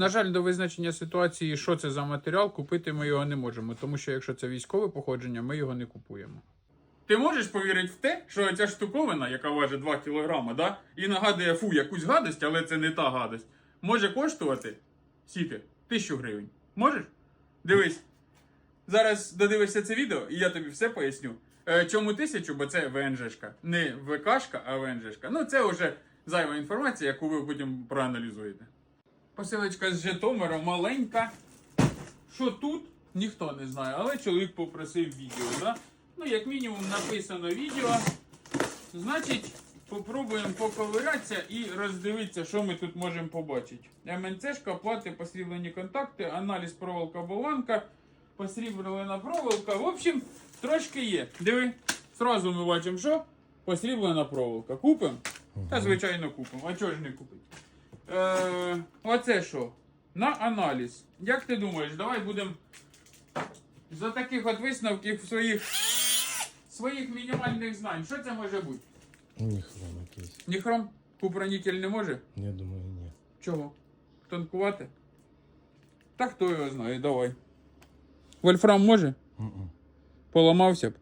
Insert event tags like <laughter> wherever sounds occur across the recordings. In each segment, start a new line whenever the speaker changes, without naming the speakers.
На жаль, до визначення ситуації, що це за матеріал, купити ми його не можемо, тому що якщо це військове походження, ми його не купуємо. Ти можеш повірити в те, що ця штуковина, яка важить 2 кг, да, і нагадує фу якусь гадость, але це не та гадость, може коштувати скільки? Тисячу гривень. Можеш? Дивись. Зараз додивишся це відео, і я тобі все поясню. Е, чому тисячу? Бо це ВНЖшка. Не ВКшка, а ВНЖшка. Ну, це вже зайва інформація, яку ви потім проаналізуєте. Посилочка з Житомира маленька. Що тут? Ніхто не знає, але чоловік попросив відео, да? Ну, як мінімум, написано відео. Значить, попробуємо поковирятися і роздивитися, що ми тут можемо побачити. МНЦшка, плати, посріблені контакти, аналіз проволока болванка, посріблена проволока. В общем, трошки є. Диви, зразу ми бачимо, що посріблена проволока. Купимо? Та звичайно купимо. А чого ж не купити? Е, оце що? На аналіз. Як ти думаєш, давай будемо за таких от висновків своїх своїх мінімальних знань. Що це може бути?
Ніхром якийсь.
Ніхром? Купронікель не може?
Я думаю, ні.
Чого? Тонкувати? Та хто його знає, давай. Вольфрам може?
Мгм.
Поламався б.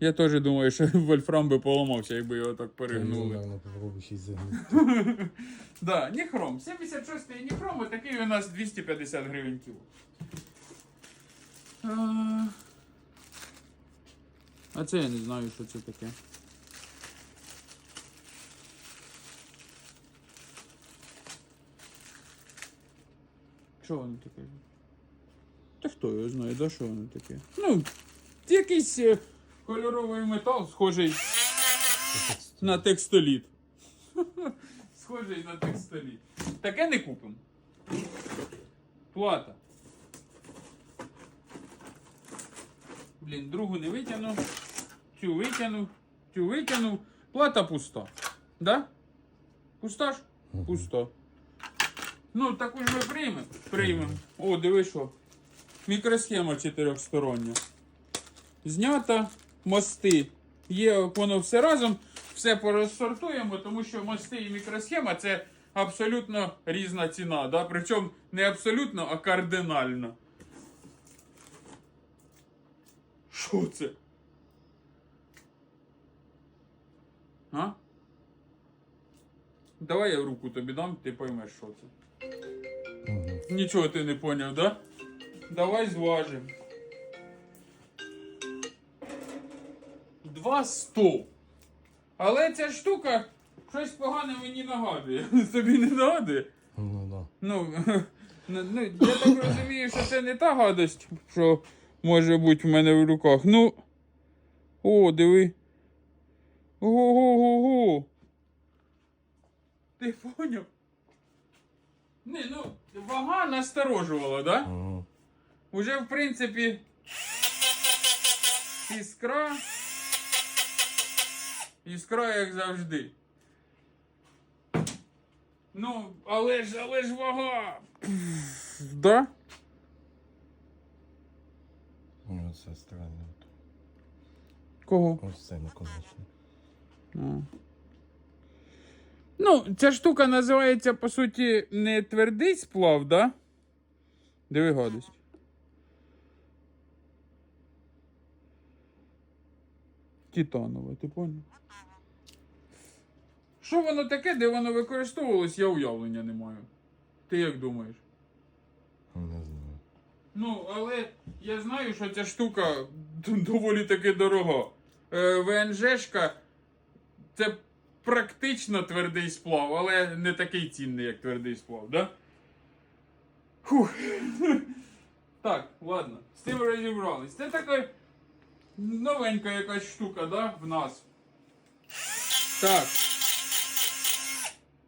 Я теж думаю, що <laughs> вольфрам би поламався, якби його так
Я
перегнули.
наверно, попробую ще й загнути.
Да, ніхром. 76-й ніхром, і такий у нас 250 гривень кіло. А... а це я не знаю, що це таке. Що воно таке? Та хто його знає, да що воно таке? Ну, якийсь е, Кольоровий метал, схожий на текстоліт. <laughs> Схожий на текстоліт. Таке не купимо. Плата. Блін, другу не витягнув. Цю витягнув. Цю витягнув. Плата пуста. Да? Пуста ж? Пуста. Ну, таку ж ми приймемо. Приймемо. О, диви що. Мікросхема чотирьохстороння. Знята мости. Є воно все разом, все порозсортуємо, тому що мости і мікросхема це абсолютно різна ціна. Да? Причому не абсолютно, а кардинально. Що це? А? Давай я руку тобі дам, ти поймеш, що це. Нічого ти не поняв, да? Давай зважимо. Два сто. Але ця штука щось погане мені нагадує. <laughs> Тобі не нагадує?
Ну да.
Ну, <laughs> ну, ну, я так розумію, що це не та гадость, що може бути в мене в руках. Ну. О, диви. Ого-го-го-го. Ти поняв? Не, ну, вага насторожувала, да?
Мгм.
Уже, в принципі, іскра. Іскра, як завжди. Ну, але ж, але ж вага. <clears throat> Да?
Ну, це странно.
Кого?
Ось це наконечно.
А. Ну, ця штука називається, по суті, не твердий сплав, да? Диви гадость. Титанове, ти поняв? Що воно таке, де воно використовувалось, я уявлення не маю. Ти як думаєш?
Не знаю.
Ну, але я знаю, що ця штука <laughs> доволі таки дорога. Е, ВНЖшка це практично твердий сплав, але не такий цінний, як твердий сплав, да? Фух. <laughs> Так, ладно, з цим розібрались. Це така новенька якась штука, да, в нас. Так.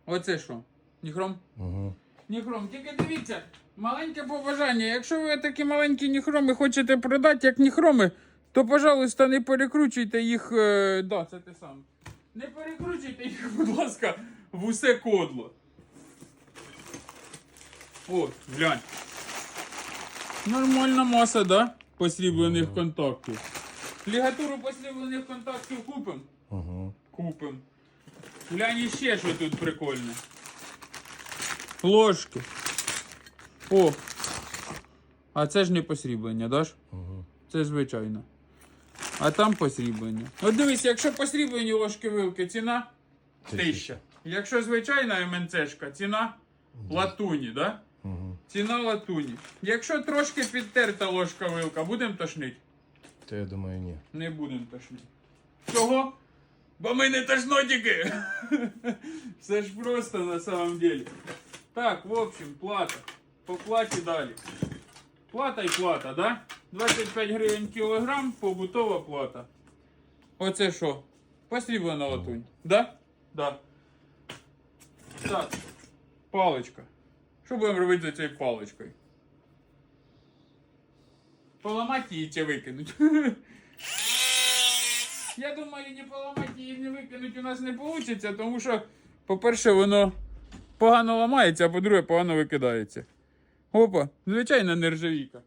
Оце що? Ніхром?
Угу.
Ніхром, тільки дивіться, маленьке побажання. Якщо ви такі маленькі ніхроми хочете продати як ніхроми, то, пожалуйста, не перекручуйте їх. Е, да, це те саме. Не перекручуйте їх, будь ласка, в усе кодло. О, глянь. Нормальна маса, да? Посріблених контактів. Лігатуру посріблених контактів купимо?
Угу.
Купим. Глянь іще, що тут прикольне. Ложки. О! А це ж не посріблення, да ж?
Угу.
Це звичайно. А там посріблення. От дивись, якщо посріблені ложки вилки, ціна тисяча. Якщо звичайна МНЦшка, ціна латуні, да?
Угу.
Ціна латуні. Якщо трошки підтерта ложка вилка, будемо тошнити?
То я думаю, ні.
Не будемо тошнити. Чого? Бо ми не тошнотики. <laughs> Все ж просто на самом деле. Так, в общем, плата. По платі далі. Плата і плата, да? 25 гривень кілограм, побутова плата. Оце що? Посріблена латунь. Да? Да. Так. Паличка. Що будемо робити з цією паличкою? Поламати її чи викинуть. Я думаю, не поламати її, не викинуть у нас не вийде, тому що, по-перше, воно погано ламається, а по-друге, погано викидається. Опа, звичайна нержавійка.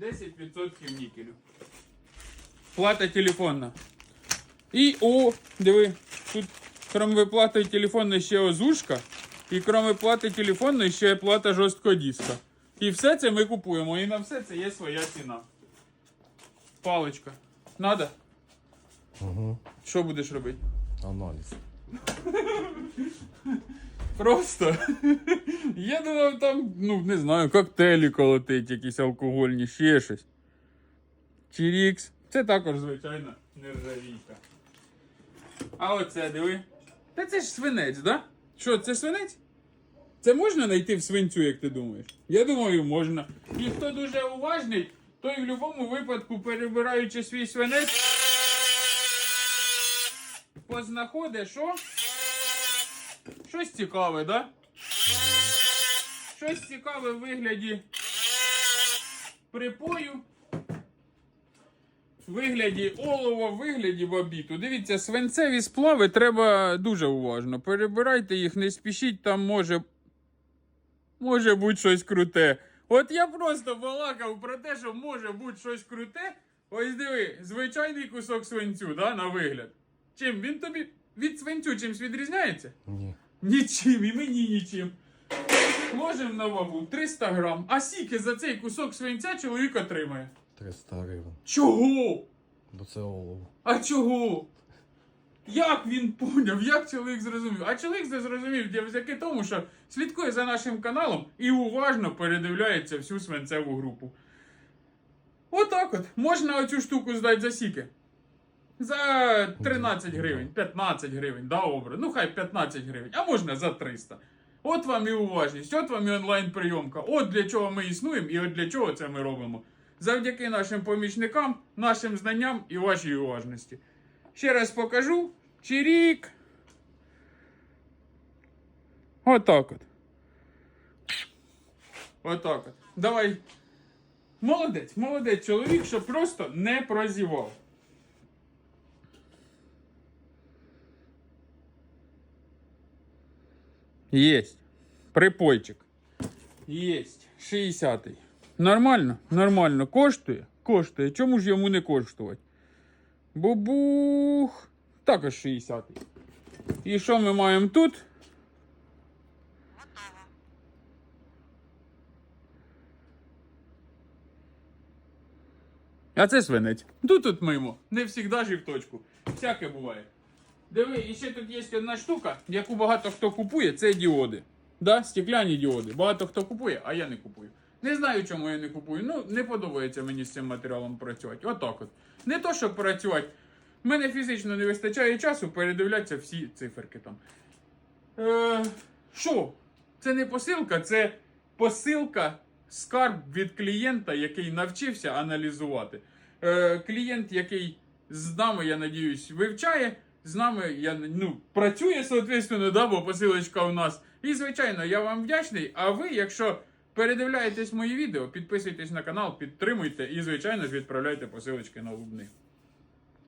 10% нікелю. Плата телефонна. І о, диви, тут крім виплати телефонної ще озушка, і крім плати телефонної ще плата жорсткого диска. І все це ми купуємо, і на все це є своя ціна. Паличка. Надо?
Угу.
Що будеш робити?
Аналіз.
Просто. Я думав, там, ну, не знаю, коктейлі колотить, якісь алкогольні, ще щось. Чирікс. Це також, звичайно, нержавійка. А оце, диви. Та це ж свинець, да? Що, це свинець? Це можна знайти в свинцю, як ти думаєш? Я думаю, можна. І хто дуже уважний, той в будь-якому випадку, перебираючи свій свинець, познаходить, що? Щось цікаве, да? Щось цікаве в вигляді припою. В вигляді олова, в вигляді бабіту. Дивіться, свинцеві сплави треба дуже уважно. Перебирайте їх, не спішіть, там може. Може бути щось круте. От я просто балакав про те, що може бути щось круте. Ось диви, звичайний кусок свинцю, да, на вигляд. Чим він тобі від свинцю чимсь відрізняється?
Ні.
Нічим, і мені нічим. Ложимо на вагу 300 грам. А скільки за цей кусок свинця чоловік отримає?
300 гривень.
Чого?
Бо це олово.
А чого? Як він поняв? Як чоловік зрозумів? А чоловік це зрозумів завдяки тому, що слідкує за нашим каналом і уважно передивляється всю свинцеву групу. Отак от. Можна оцю штуку здати за сіки. За 13 гривень, 15 гривень, добре. Ну хай 15 гривень, а можна за 300. От вам і уважність, от вам і онлайн-прийомка. От для чого ми існуємо і от для чого це ми робимо. Завдяки нашим помічникам, нашим знанням і вашій уважності. Ще раз покажу. Чирік. Отак от. Отак от. Давай. Молодець, молодець чоловік, що просто не прозівав. Есть. Припойчик. Есть. 60-й. Нормально? Нормально. Коштує? Коштує. Чому ж йому не коштувати? Бубух. Також 60-й. І що ми маємо тут? А це свинець. Тут тут мимо. Не завжди ж і в точку. Всяке буває. Диви, і ще тут є одна штука, яку багато хто купує, це діоди. Да? Стекляні діоди. Багато хто купує, а я не купую. Не знаю, чому я не купую. Ну, не подобається мені з цим матеріалом працювати. Отак от. Не то, щоб працювати. Мене фізично не вистачає часу передивлятися всі циферки там. Е, Що? Це не посилка, це посилка скарб від клієнта, який навчився аналізувати. Е, клієнт, який з нами, я надіюсь, вивчає. З нами я ну, працює, соответственно, да, бо посилочка у нас. І, звичайно, я вам вдячний. А ви, якщо передивляєтесь мої відео, підписуйтесь на канал, підтримуйте і, звичайно ж, відправляйте посилочки на лубни.